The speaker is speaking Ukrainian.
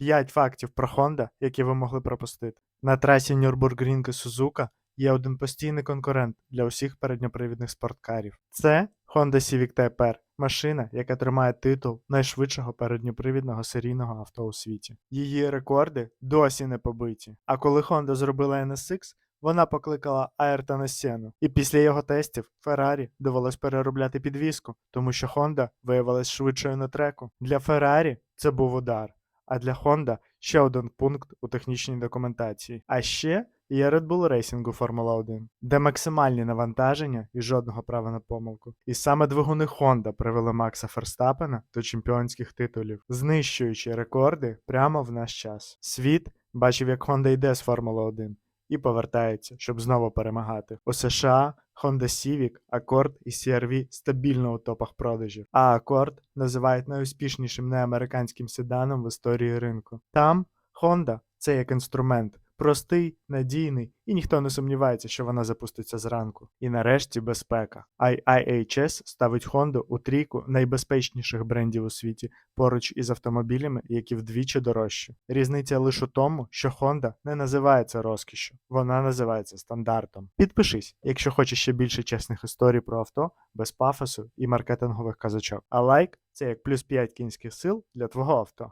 5 фактів про Honda, які ви могли пропустити. На трасі Нюрбургрінг і Сузука є один постійний конкурент для усіх передньопривідних спорткарів. Це Honda Civic Type-R, машина, яка тримає титул найшвидшого передньопривідного серійного авто у світі. Її рекорди досі не побиті. А коли Honda зробила NSX, вона покликала Айртона Сену, і після його тестів Феррарі довелось переробляти підвіску, тому що Honda виявилась швидшою на треку. Для Феррарі це був удар, а для Honda ще один пункт у технічній документації. А ще є Red Bull Racing у Формула 1, де максимальні навантаження і жодного права на помилку. І саме двигуни Honda привели Макса Ферстапена до чемпіонських титулів, знищуючи рекорди прямо в наш час. Світ бачив, як Honda йде з Формули 1 і повертається, щоб знову перемагати. У США Honda Civic, Accord і CR-V стабільно у топах продажів, а Accord називають найуспішнішим неамериканським седаном в історії ринку. Там Honda це як інструмент. Простий, надійний, і ніхто не сумнівається, що вона запуститься зранку. І нарешті безпека. IIHS ставить Honda у трійку найбезпечніших брендів у світі поруч із автомобілями, які вдвічі дорожчі. Різниця лише у тому, що Honda не називається розкішшю, вона називається стандартом. Підпишись, якщо хочеш ще більше чесних історій про авто, без пафосу і маркетингових казачок. А лайк це як плюс 5 кінських сил для твого авто.